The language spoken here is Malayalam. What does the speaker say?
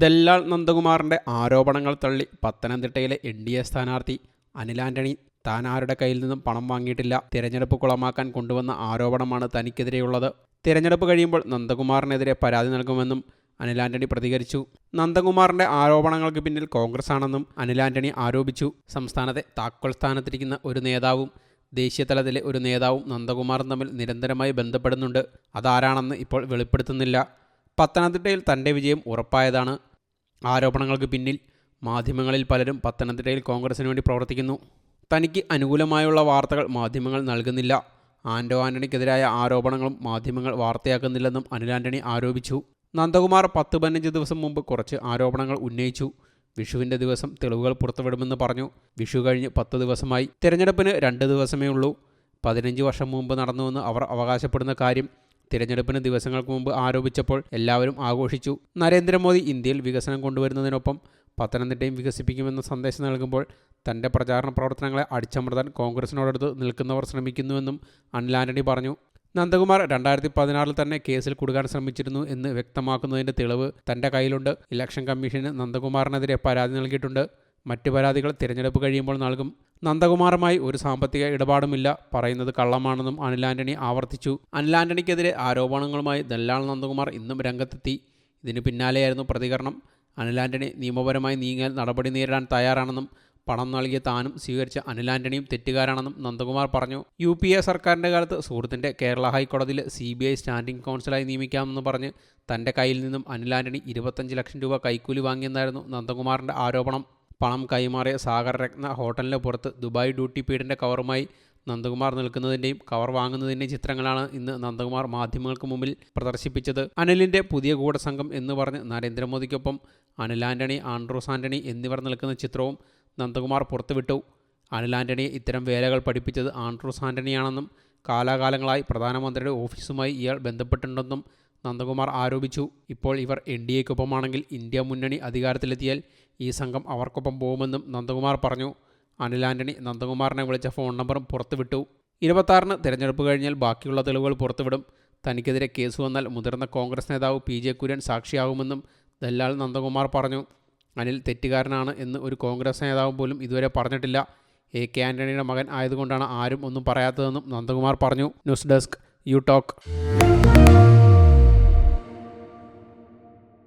ദല്ലാൾ നന്ദകുമാറിന്റെ ആരോപണങ്ങൾ തള്ളി പത്തനംതിട്ടയിലെ എൻ ഡി എ സ്ഥാനാർത്ഥി അനിൽ ആന്റണി താൻ ആരുടെ കയ്യിൽ നിന്നും പണം വാങ്ങിയിട്ടില്ല? തിരഞ്ഞെടുപ്പ് കുളമാക്കാൻ കൊണ്ടുവന്ന ആരോപണമാണ് തനിക്കെതിരെയുള്ളത്. തിരഞ്ഞെടുപ്പ് കഴിയുമ്പോൾ നന്ദകുമാറിനെതിരെ പരാതി നൽകുമെന്നും അനിൽ ആന്റണി പ്രതികരിച്ചു. നന്ദകുമാറിന്റെ ആരോപണങ്ങൾക്ക് പിന്നിൽ കോൺഗ്രസ് ആണെന്നും അനിൽ ആന്റണി ആരോപിച്ചു. സംസ്ഥാനത്തെ താക്കോൽ സ്ഥാനത്തിരിക്കുന്ന ഒരു നേതാവും ദേശീയ തലത്തിലെ ഒരു നേതാവും നന്ദകുമാറും തമ്മിൽ നിരന്തരമായി ബന്ധപ്പെടുന്നുണ്ട്. അതാരാണെന്ന് ഇപ്പോൾ വെളിപ്പെടുത്തുന്നില്ല. പത്തനംതിട്ടയിൽ തന്റെ വിജയം ഉറപ്പായതാണ്. ആരോപണങ്ങൾക്ക് പിന്നിൽ മാധ്യമങ്ങളിൽ പലരും പത്തനംതിട്ടയിൽ കോൺഗ്രസിന് വേണ്ടി പ്രവർത്തിക്കുന്നു. തനിക്ക് അനുകൂലമായുള്ള വാർത്തകൾ മാധ്യമങ്ങൾ നൽകുന്നില്ല. ആൻഡോ ആന്റണിക്കെതിരായ ആരോപണങ്ങളും മാധ്യമങ്ങൾ വാർത്തയാക്കുന്നില്ലെന്നും അനിൽ ആന്റണി ആരോപിച്ചു. നന്ദകുമാർ പത്ത് പതിനഞ്ച് ദിവസം മുമ്പ് കുറച്ച് ആരോപണങ്ങൾ ഉന്നയിച്ചു. വിഷുവിന്റെ ദിവസം തെളിവുകൾ പുറത്തുവിടുമെന്ന് പറഞ്ഞു. വിഷു കഴിഞ്ഞ് പത്ത് ദിവസമായി. തിരഞ്ഞെടുപ്പിന് രണ്ട് ദിവസമേ ഉള്ളൂ. പതിനഞ്ച് വർഷം മുമ്പ് നടന്നുവെന്ന് അവർ അവകാശപ്പെടുന്ന കാര്യം തിരഞ്ഞെടുപ്പിന് ദിവസങ്ങൾക്ക് മുമ്പ് ആരോപിച്ചപ്പോൾ എല്ലാവരും ആഘോഷിച്ചു. നരേന്ദ്രമോദി ഇന്ത്യയിൽ വികസനം കൊണ്ടുവരുന്നതിനൊപ്പം പത്തനംതിട്ടയും വികസിപ്പിക്കുമെന്ന സന്ദേശം നൽകുമ്പോൾ തന്റെ പ്രചാരണ പ്രവർത്തനങ്ങളെ അടിച്ചമർത്താൻ കോൺഗ്രസിനോടടുത്ത് നിൽക്കുന്നവർ ശ്രമിക്കുന്നുവെന്നും അനിൽ പറഞ്ഞു. നന്ദകുമാർ രണ്ടായിരത്തി പതിനാറിൽ തന്നെ കേസിൽ കുടുക്കാൻ ശ്രമിച്ചിരുന്നു എന്ന് വ്യക്തമാക്കുന്നതിന്റെ തെളിവ് തന്റെ കയ്യിലുണ്ട്. ഇലക്ഷൻ കമ്മീഷന് നന്ദകുമാറിനെതിരെ പരാതി നൽകിയിട്ടുണ്ട്. മറ്റ് പരാതികൾ തിരഞ്ഞെടുപ്പ് കഴിയുമ്പോൾ നൽകും. നന്ദകുമാറുമായി ഒരു സാമ്പത്തിക ഇടപാടുമില്ല. പറയുന്നത് കള്ളമാണെന്നും അനിൽ ആന്റണി ആവർത്തിച്ചു. അനിൽ ആന്റണിക്കെതിരെ ആരോപണങ്ങളുമായി ദല്ലാൾ നന്ദകുമാർ ഇന്നും രംഗത്തെത്തി. ഇതിന് പിന്നാലെയായിരുന്നു പ്രതികരണം. അനിൽ ആന്റണി നിയമപരമായി നീങ്ങാൻ നടപടി നേരിടാൻ തയ്യാറാണെന്നും പണം നൽകിയ താനും സ്വീകരിച്ച അനിൽ ആന്റണിയും തെറ്റുകാരാണെന്നും നന്ദകുമാർ പറഞ്ഞു. യു പി എ സർക്കാരിന്റെ കാലത്ത് സുഹൃത്തിന്റെ കേരള ഹൈക്കോടതിയിൽ സി ബി ഐ സ്റ്റാൻഡിംഗ് കൗൺസിലായി നിയമിക്കാമെന്ന് പറഞ്ഞ് തന്റെ കയ്യിൽ നിന്നും അനിൽ ആന്റണി ഇരുപത്തഞ്ച് ലക്ഷം രൂപ കൈക്കൂലി വാങ്ങിയെന്നായിരുന്നു നന്ദകുമാറിന്റെ ആരോപണം. പണം കൈമാറിയ സാഗർ രത്ന ഹോട്ടലിന് പുറത്ത് ദുബായ് ഡ്യൂട്ടി പീഡിന്റെ കവറുമായി നന്ദകുമാർ നിൽക്കുന്നതിന്റെയും കവർ വാങ്ങുന്നതിന്റെയും ചിത്രങ്ങളാണ് ഇന്ന് നന്ദകുമാർ മാധ്യമങ്ങൾക്ക് മുമ്പിൽ പ്രദർശിപ്പിച്ചത്. അനിലിന്റെ പുതിയ കൂടസംഘം എന്ന് പറഞ്ഞ് നരേന്ദ്രമോദിക്കൊപ്പം അനിൽ ആന്റണി ആൻഡ്രൂസ് ആന്റണി എന്നിവർ നിൽക്കുന്ന ചിത്രവും നന്ദകുമാർ പുറത്തുവിട്ടു. അനിൽ ആന്റണിയെ ഇത്തരം വേലകൾ പഠിപ്പിച്ചത് ആൻഡ്രൂസ് ആന്റണിയാണെന്നും കാലാകാലങ്ങളായി പ്രധാനമന്ത്രിയുടെ ഓഫീസുമായി ഇയാൾ ബന്ധപ്പെട്ടിട്ടുണ്ടെന്നും നന്ദകുമാർ ആരോപിച്ചു. ഇപ്പോൾ ഇവർ എൻ ഡി എക്കൊപ്പമാണെങ്കിൽ ഇന്ത്യ മുന്നണി അധികാരത്തിലെത്തിയാൽ ഈ സംഘം അവർക്കൊപ്പം പോകുമെന്നും നന്ദകുമാർ പറഞ്ഞു. അനിൽ ആന്റണി നന്ദകുമാറിനെ വിളിച്ച ഫോൺ നമ്പറും പുറത്തുവിട്ടു. ഇരുപത്താറിന് തിരഞ്ഞെടുപ്പ് കഴിഞ്ഞാൽ ബാക്കിയുള്ള തെളിവുകൾ പുറത്തുവിടും. തനിക്കെതിരെ കേസ് വന്നാൽ മുതിർന്ന കോൺഗ്രസ് നേതാവ് പി ജെ കുര്യൻ സാക്ഷിയാകുമെന്നും ദല്ലാൽ നന്ദകുമാർ പറഞ്ഞു. അനിൽ തെറ്റുകാരനാണ് എന്ന് ഒരു കോൺഗ്രസ് നേതാവ് പോലും ഇതുവരെ പറഞ്ഞിട്ടില്ല. എ കെ ആന്റണിയുടെ മകൻ ആയതുകൊണ്ടാണ് ആരും ഒന്നും പറയാത്തതെന്നും നന്ദകുമാർ പറഞ്ഞു. News desk U talk.